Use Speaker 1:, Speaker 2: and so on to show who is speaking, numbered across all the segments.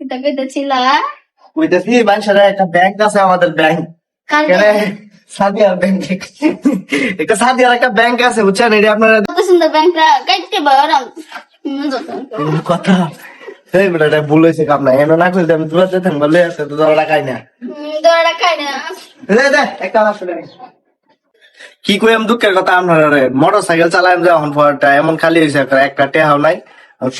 Speaker 1: এটা কইতেছিল
Speaker 2: কইতেছি মানুষের একটা ব্যাংক আছে আমাদের ব্যাংক সাদিয়ার ব্যাংক একটা সাদিয়ার একটা ব্যাংক আছে বুঝছেন? এটা আপনারা
Speaker 1: কত সুন্দর ব্যাংকটা কাটতে বারাম
Speaker 2: কথা। এই বেটা ভুল হয়েছে কাম না এমন না করলে আমি দূরে যেতাম বলে আছে তো দরটা খাই না।
Speaker 1: দৌড়া খাই না।
Speaker 2: দে দে একটা আমার কি কই আমি দুঃখের কথা আপনারা মোটর সাইকেল চালাম যখন এমন খালি হয়েছে একটা টেহাও নাই।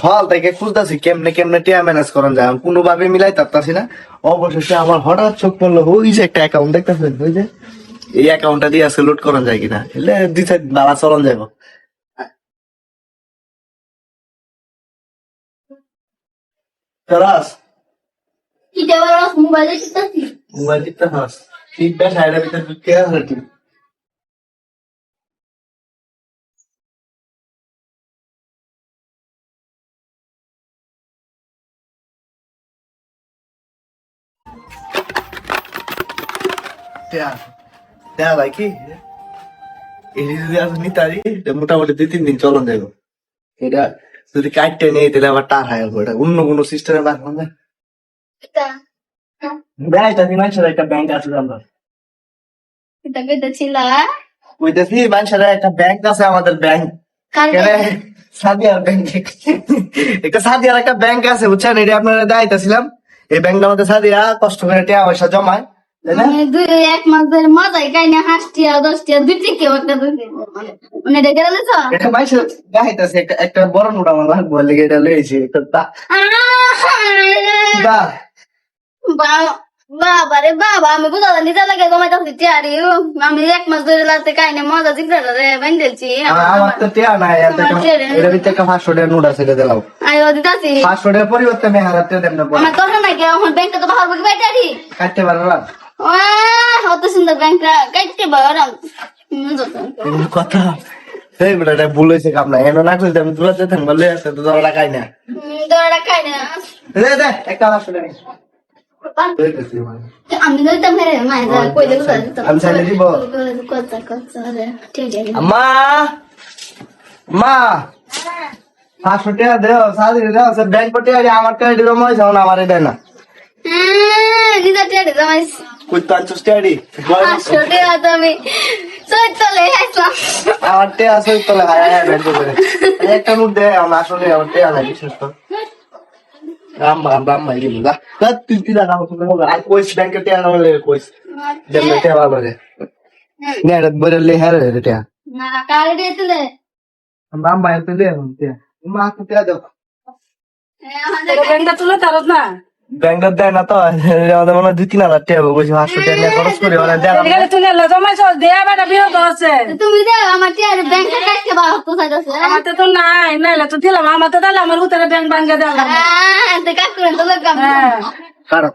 Speaker 2: সকাল থেকে খুঁজতেছি কেমনে কেমনে টিয়া ম্যানেজ করেন যায়। আমি কোনোভাবে মিলাই পারতাছি না। অবশেষে আমার হঠাৎ চোখ পড়ল ওই যে একটা অ্যাকাউন্ট দেখতেছেন? ওই যে? এই অ্যাকাউন্টটা দিয়ে আজকে লোড করা যায় কিনা? এলে দিতে বালা চলন যাইব। তরাস
Speaker 1: মোবাইলে কিতাছি
Speaker 2: মোবাইল টিপতে হাস টিপবে সাইডের ভিতরে ঢুকে আছে কি? যদি মোটামুটি দুই তিন দিন চলন যাব এটা যদি কাটতে নেই তাহলে আবার টার হয় এটা অন্য কোনো সিস্টেমে বার হবে
Speaker 1: এটা?
Speaker 2: ব্যাংকটা দিমাইছের একটা ব্যাংক আছে আমরা।
Speaker 1: এটা কইতেছিল
Speaker 2: কইতেছি মানুষের একটা ব্যাংক আছে আমাদের ব্যাংক সাদিয়ার ব্যাংক একটা সাদিয়ার একটা ব্যাংক আছে বুঝছেন? এটা আপনারা দায়িত্ব ছিলাম এই ব্যাংকটা আমাদের সাদিয়া কষ্ট করে টাকা পয়সা জমায়।
Speaker 1: দুই এক মাস ধরে মজাই খাই না হাসটিয়া দশটিয়া দুই থেকে একটা দুই মানে এটা
Speaker 2: দায়িত্বছে একটা একটা বড় নোট আমার লাগবে লেগে এটা লয়েছি একটা তা-
Speaker 1: বাবা রে বাবা আমি বুঝা নিজে লাগে টিয়ারি আমি এক মাস ধরে লাগতে খাই না মজা জিগড়া রে
Speaker 2: আমার তো টেয়া নাই নোট আছে এটা দিলাম।
Speaker 1: আয়ো দিতাছি।
Speaker 2: পরিবর্তে আমি হারাতে দেন না
Speaker 1: আমার তোর নাকি আমার ব্যাংকে তো বাহার বুকি বাইটারি
Speaker 2: কাটতে
Speaker 1: অত সুন্দর ব্যাংকটা বারাম
Speaker 2: এমন কথা বেটা ভুল হয়েছে কাম না করলে আমি দূরে যেতাম বলে আছে তো দরটা খাই না
Speaker 1: দৌড়া খাই না
Speaker 2: দে দে একটা আমার শুনে
Speaker 1: আমি ধরতাম হেরে মায়ের কই দেবো
Speaker 2: আমি চাইলে দিব।
Speaker 1: কথা কথা রে টিয়ারি
Speaker 2: মা মা পাঁচশো টাকা দেও সাদি দেও সে ব্যাংক পটে আমার টাকা হয়েছে আমার না
Speaker 1: জমাইছি
Speaker 2: কই তো আনছিস টাড়ি
Speaker 1: পাঁচশো টাকা তো আমি চৈতলে আসলাম।
Speaker 2: টাকা আছে তোলে হায় হায় ব্যাংক করে একটা নোট দে আমার আসলে টাকা নাই বিশেষ তো রাম রাম রাম মাই দিল দা কত তুই তুই না আমার সঙ্গে আর কইস ব্যাংকে টাকা না হলে কইস। দেন টাকা ভালো রে। নে এটা বড় লে হারে রে টাকা
Speaker 1: না কারে দিয়েছিলে
Speaker 2: রাম ভাই তো দে মা তো টাকা দাও।
Speaker 3: ব্যাংকটা তুলে তার না?
Speaker 2: ব্যাংকটা দেয় না তো আমাদের মনে হয় দুই তিন হাজার টাকা বলছি পাঁচশো টাকা নিয়ে খরচ করি মানে দেয় না।
Speaker 3: এলো জমাইছ দেয়া বেটা বিরত আছে
Speaker 1: তুমি দে আমার টিয়ারি ব্যাংকে কাটতে পারো তো সাইডছে
Speaker 3: আমার তো নাই নাইলে তো দিলাম আমার তো তাহলে আমার উত্তরে ব্যাংক ভাঙ্গে দিলাম
Speaker 1: হ্যাঁ তো কাট করে তো লাগাম
Speaker 3: হ্যাঁ।
Speaker 2: কারণ